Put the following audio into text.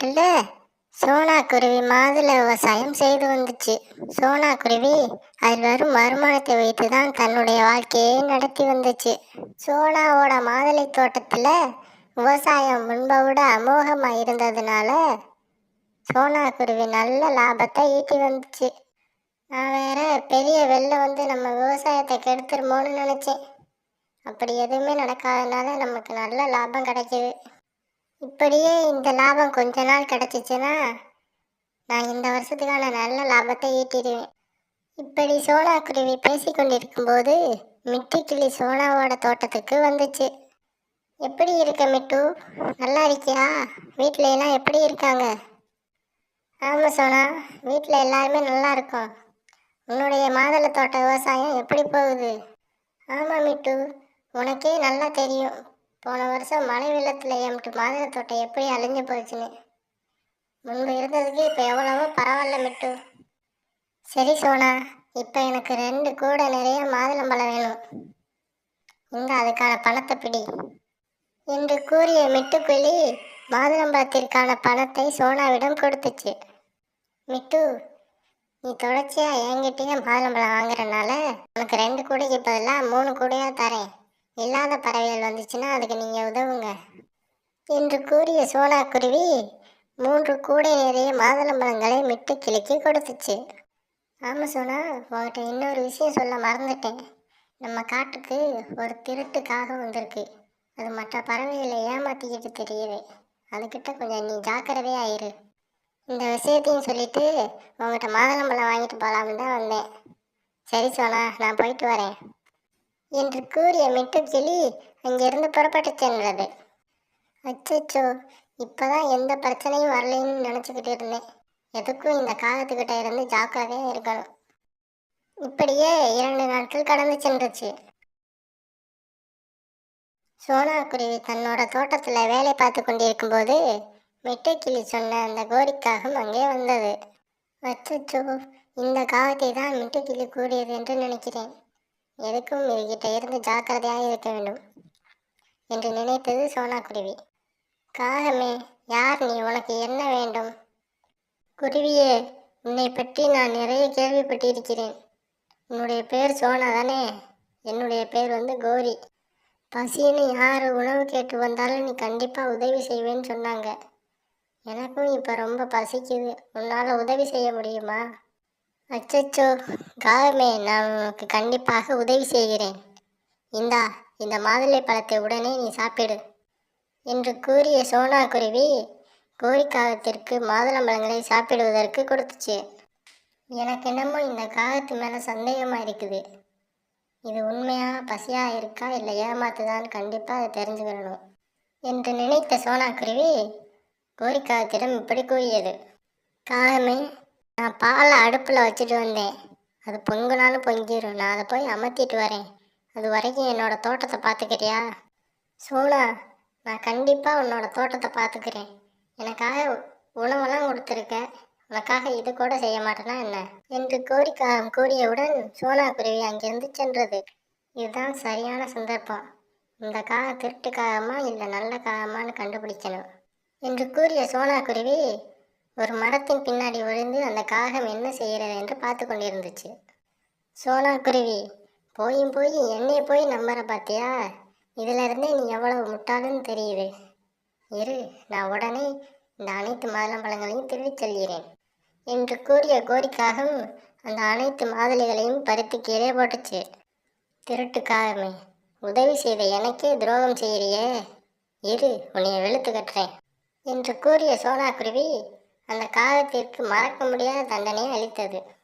நந்தவனம் சோனாக்குருவி சோனா குருவி மாதுளை விவசாயம் செய்து வந்துச்சு. சோனா குருவி அதில் வரும் வருமானத்தை வைத்து தான் தன்னுடைய வாழ்க்கையை நடத்தி வந்துச்சு. சோனாவோட மாதுளை தோட்டத்தில் விவசாயம் முன்பை விட அமோகமாக இருந்ததுனால சோனா குருவி நல்ல லாபத்தை ஈட்டி வந்துச்சு. நான் வேற பெரிய வெள்ளம் வந்து நம்ம விவசாயத்தை கெடுத்துருமோன்னு நினச்சேன். அப்படி எதுவுமே நடக்காதனால நமக்கு நல்ல லாபம் கிடைக்கிது. இப்படியே இந்த லாபம் கொஞ்ச நாள் கிடச்சிச்சுன்னா நான் இந்த வருஷத்துக்கான நல்ல லாபத்தை ஈட்டிடுவேன். இப்படி சோனா குருவி பேசி கொண்டிருக்கும்போது மிட்டு கிளி சோனாவோட தோட்டத்துக்கு வந்துச்சு. எப்படி இருக்க மிட்டு? நல்லா இருக்கியா? வீட்டில எல்லாம் எப்படி இருக்காங்க? ஆமாம் சோனா வீட்டில் எல்லாருமே நல்லா இருக்கோம். உன்னுடைய மாதுளை தோட்ட விவசாயம் எப்படி போகுது? ஆமாம் மிட்டு உனக்கே நல்லா தெரியும். போன வருஷம் மழை வெள்ளத்தில் எம்ட்டு மாதிரி தோட்டம் எப்படி அழிஞ்சு போச்சுன்னு. முன்பு இருந்ததுக்கு இப்போ எவ்வளவோ பரவாயில்ல மிட்டு. சரி சோனா இப்போ எனக்கு ரெண்டு கூட நிறைய மாதுளம்பழம் வேணும். இந்த அதுக்கான பணத்தை பிடி. என்று கூறிய மிட்டுக்குழி மாதுளம்பழத்திற்கான பணத்தை சோனாவிடம் கொடுத்துச்சு. மிட்டு நீ தொடர்ச்சியாக என்கிட்டயே மாதுளம்பழம் வாங்குறனால உனக்கு ரெண்டு கூடைக்கு பதிலாக மூணு கூடையாக தரேன். இல்லாத பறவைகள் வந்துச்சுன்னா அதுக்கு நீங்கள் உதவுங்க. என்று கூறிய சோனா குருவி மூன்று கூடை நிறைய மாதுளம்பழங்களை மிட்டு கிழக்கி கொடுத்துச்சு. ஆமாம் சோனா உங்கள்கிட்ட இன்னொரு விஷயம் சொல்ல மறந்துட்டேன். நம்ம காட்டுக்கு ஒரு திருட்டு காகம் வந்திருக்கு. அது மற்ற பறவைகளை ஏமாற்றிக்கிட்டு தெரியுது. அதுக்கிட்ட கொஞ்சம் நீ ஜாக்கிரதையா இரு. இந்த விஷயத்தையும் சொல்லிட்டு உங்கள்கிட்ட மாதுளம்பழம் வாங்கிட்டு போகலாம்னு தான் வந்தேன். சரி சோனா நான் போயிட்டு வரேன். என்று கூறிய மிட்டுக்கிளி அங்கிருந்து புறப்பட்டு சென்றது. அச்சோ இப்போதான் எந்த பிரச்சனையும் வரலைன்னு நினச்சிக்கிட்டு இருந்தேன். எதுக்கும் இந்த காகத்துக்கிட்ட இருந்து ஜாக்கிரதையாக இருக்கணும். இப்படியே இரண்டு நாட்கள் கடந்து சென்றுச்சு. சோனா குருவி தன்னோட தோட்டத்தில் வேலை பார்த்து கொண்டிருக்கும்போது மெட்டைக்கிளி சொன்ன அந்த கோரிக்காகம் அங்கே வந்தது. அச்சோ இந்த காகத்தை தான் மெட்டைக்கிளி கூறியது என்று நினைக்கிறேன். எதுக்கும் இதுகிட்ட இருந்து ஜாக்கிரதையாக இருக்க வேண்டும் என்று நினைத்தது சோனா குருவி காகமே யார் நீ? உனக்கு என்ன வேண்டும்? குருவியே உன்னை பற்றி நான் நிறைய கேள்விப்பட்டிருக்கிறேன். உன்னுடைய பேர் சோனா தானே? என்னுடைய பேர் வந்து கோரி. பசின்னு யார் உணவு கேட்டு வந்தாலும் நீ கண்டிப்பாக உதவி செய்வேன்னு சொன்னாங்க. எனக்கும் இப்போ ரொம்ப பசிக்குது. உன்னால் உதவி செய்ய முடியுமா? அச்சச்சோ காகமே நான் உனக்கு கண்டிப்பாக உதவி செய்கிறேன். இந்தா இந்த மாதுளை பழத்தை உடனே நீ சாப்பிடு என்று கூறிய சோனா குருவி கோழிக்காகத்திற்கு மாதுளம்பழங்களை சாப்பிடுவதற்கு கொடுத்துச்சு. எனக்கு என்னமோ இந்த காகத்து மேலே சந்தேகமாக இருக்குது. இது உண்மையாக பசியாக இருக்கா இல்லை ஏமாத்துதான்னு கண்டிப்பாக அதை தெரிஞ்சுக்கிடணும் என்று நினைத்த சோனா குருவி கோரிக்காகத்திடம் இப்படி கூறியது. காகமே நான் பாலை அடுப்பில் வச்சுட்டு வந்தேன். அது பொங்குனாலும் பொங்கிடும் நான் அதை போய் அமர்த்திட்டு வரேன். அது வரைக்கும் என்னோட தோட்டத்தை பார்த்துக்கிறியா? சோனா நான் கண்டிப்பாக உன்னோட தோட்டத்தை பார்த்துக்கிறேன். எனக்காக உணவெல்லாம் கொடுத்துருக்க. உனக்காக இது கூட செய்ய மாட்டேனா என்ன? என்று கோரிக்காகம் கூறியவுடன் சோனா குருவி அங்கிருந்து சென்றது. இதுதான் சரியான சந்தர்ப்பம். இந்த காகம் திருட்டு காகமா இல்லை நல்ல காகமான்னு கண்டுபிடிக்கணும் என்று கூறிய சோனா குருவி ஒரு மரத்தின் பின்னாடி ஒளிந்து அந்த காகம் என்ன செய்கிறது என்று பார்த்து கொண்டிருந்துச்சு. சோனா குருவி போயும் போய் என்னைய போய் நம்புற பார்த்தியா இதிலிருந்தே நீ எவ்வளவு முட்டாளுன்னு தெரியுது. இரு நான் உடனே இந்த அனைத்து மாதுளம்பழங்களையும் திருடிச் செல்கிறேன் என்று கூறிய கோரிக்காகம் அந்த அனைத்து மாதுளைகளையும் பறித்து கீழே போட்டுச்சு. திருட்டு காகமே உதவி செய்த எனக்கே துரோகம் செய்கிறியே இரு உன்னைய வெளுத்து கட்டுறேன் என்று கூறிய சோனா குருவி அந்த காகத்திற்கு மறக்க முடியாத தண்டனையை அளித்தது.